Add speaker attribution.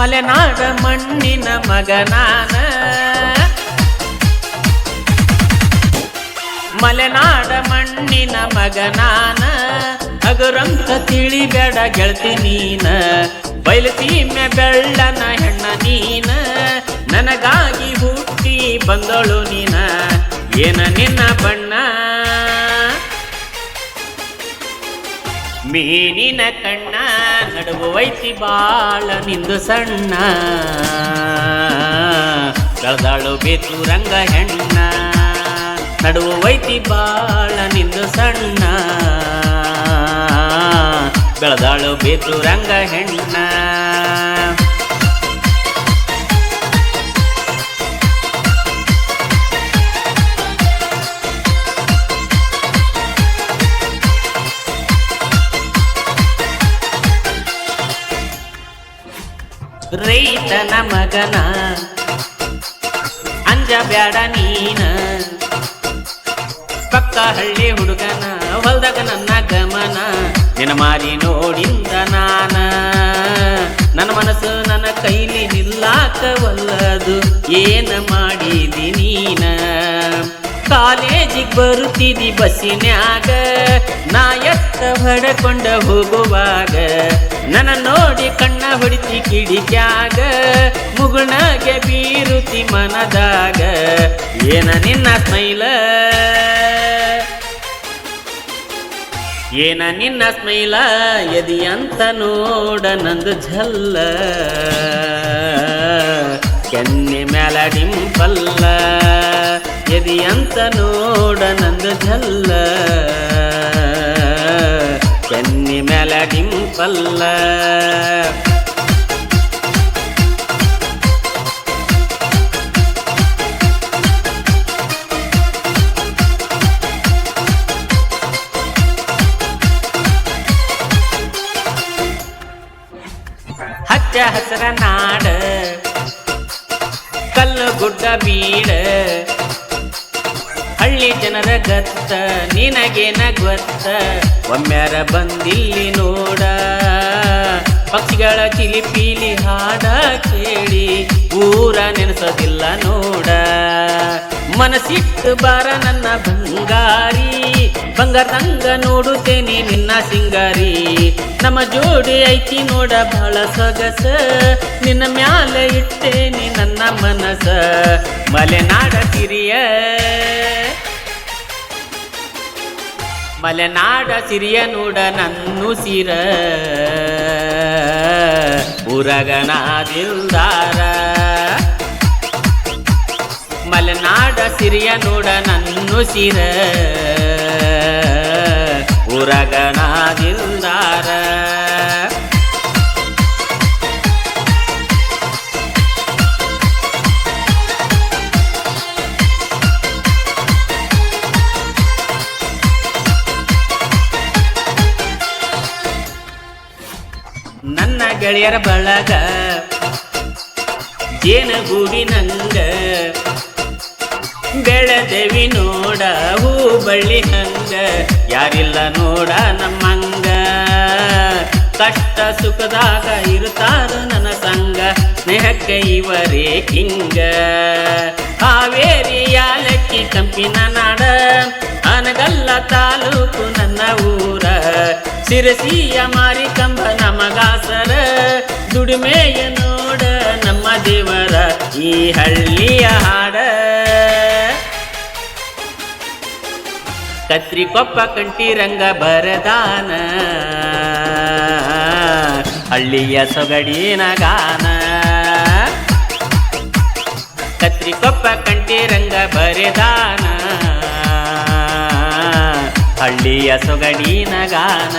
Speaker 1: ಮಲೆನಾಡ ಮಣ್ಣಿನ ಮಗನಾನ. ಮಲೆನಾಡ ಮಣ್ಣಿನ ಮಗನಾನ. ಹಗುರಂತ ತಿಳಿಬೇಡ ಗೆಳತಿ ನೀನ. ಬಯಲುಸೀಮೆ ಬೆಳ್ಳನ ಹೆಣ್ಣ ನೀನ. ನನಗಾಗಿ ಹುಟ್ಟಿ ಬಂದಳು ನೀನ. ಏನ ನಿನ್ನ ಬಣ್ಣ? ಮೀನಿನ ಕಣ್ಣ ನಡುವೈತಿ ಬಾಳ ನಿಂದು ಸಣ್ಣ. ಕಳೆದಾಳು ಬೇತು ರಂಗ ಹೆಣ್ಣ ನಡುವೈತಿ ಬಾಳ ನಿಂದು ಸಣ್ಣ. ಬೆಳದಾಳು ಬೇತು ರಂಗ ಹೆಣ್ಣ ರೈತನ ಮಗನ. ಅಂಜ ಬ್ಯಾಡ ನೀನ. ಪಕ್ಕ ಹಳ್ಳಿ ಹುಡುಗನ, ಹೊಲ್ದಾಗ ನನ್ನ ಗಮನ. ನಿನ್ನ ಮಾರಿ ನೋಡಿಂದ ನಾನ. ನನ್ನ ಮನಸ್ಸು ನನ್ನ ಕೈಲಿ ನಿಲ್ಲಾಕವಲ್ಲದು. ಏನ ಮಾಡಿದಿ ನೀನ? ಕಾಲೇಜಿಗೆ ಬರುತ್ತಿದಿ ಬಸ್ಸಿನ್ಯಾಗ. ನಾ ಎತ್ತ ಹೊಡಕೊಂಡ ಹೋಗುವಾಗ, ನನ್ನ ನೋಡಿ ಕಣ್ಣ ಹೊಡಿತಿ ಕಿಡಿಕ್ಯಾಗ. ಮುಗುಣಗೆ ಬೀರುತಿ ಮನದಾಗ, ಏನ ನಿನ್ನ ಸ್ಮೈಲ? ಏನ ನಿನ್ನ ಸ್ಮೈಲ? ಎದಿ ಅಂತ ನೋಡ ನಂದು ಝಲ್ಲ. ಕೆನ್ನೆ ಮ್ಯಾಲ ಡಿಂಪಲ್ಲ. ಎದಿ ಅಂತ ನೋಡ ನಂದ ಜಲ್ಲ ಕೆನ್ನೆ ಮ್ಯಾಲ ಡಿಂಪಲ್ಲ ಹಚ್ಚ ಹಸರ ನಾಡ ಕಲ್ಲು ಗುಡ್ಡ ಬೀಡ ಹಳ್ಳಿ ಜನರ ಗತ್ತ ನಿನಗೇನ ಗೊತ್ತ ಒಮ್ಮ್ಯಾರ ಬಂದಿಲ್ಲಿ ನೋಡ, ಪಕ್ಷಿಗಳ ಚಿಲಿಪಿಲಿ ಹಾಡ ಕೇಳಿ, ಊರ ನೆನೆಸೋದಿಲ್ಲ ನೋಡ. ಮನಸ್ಸಿಟ್ಟು ಬಾರ ನನ್ನ ಬಂಗಾರಿ ಬಂಗಾರದಂಗ ನೋಡುತ್ತೇನೆ ನಿನ್ನ ಸಿಂಗಾರಿ. ನಮ್ಮ ಜೋಡಿ ಐತಿ ನೋಡ ಬಹಳ ಸೊಗಸ, ನಿನ್ನ ಮ್ಯಾಲೆ ಇಟ್ಟೇನೆ ನನ್ನ ಮನಸ. ಮಲೆನಾಡ ಸಿರಿಯ ಮಲೆನಾಡ ಸಿರಿಯ ನುಡ ನನ್ನು ಸಿರ. ಉರಗನಾದಿಲ್ದಾರ. ಮಲೆನಾಡ ಸಿರಿಯ ನುಡ ನನ್ನು ಸಿರ. ಉರಗನಾದಿಲ್ದಾರ ನನ್ನ ಗೆಳೆಯರ ಬಳಗ. ಜೇನಗೂಡಿ ನಂಗ. ಬೆಳೆದೇವಿ ನೋಡ ಹೂ ಬಳ್ಳಿ ಹಂಗ. ಯಾರಿಲ್ಲ ನೋಡ ನಮ್ಮಂಗ. ಕಷ್ಟ ಸುಖದಾಗ ಇರುತ್ತಾರ ನನ್ನ ಸಂಗ. ಸ್ನೇಹಕ್ಕೆ ಇವರೇ ಕಿಂಗ. ಹಾವೇರಿ ಯಾಲಕ್ಕಿ ಕಂಪಿನ ನಾಡ. ಅನಗಲ್ಲ ತಾಲೂಕು ನನ್ನ ಊರ. ಸಿರಸಿಯ ಮಾರಿ ಕಂಬ ನಮಗಾಸರ ದುಡಿಮೆಯ ನೋಡ ನಮ್ಮ ದೇವರ ಈ ಹಳ್ಳಿಯ ಹಾಡ. ಕತ್ರಿ ಕೊಪ್ಪ ಕಂಟಿ ರಂಗ ಬರದಾನ ಹಳ್ಳಿಯ ಸೊಗಡಿನ ಗಾನ. ಕತ್ರಿ ಕೊಪ್ಪ ಕಂಟಿ ರಂಗ ಬರೆದಾನ ಹಳ್ಳಿಯ ಸೊಗಡಿನ ಗಾನ.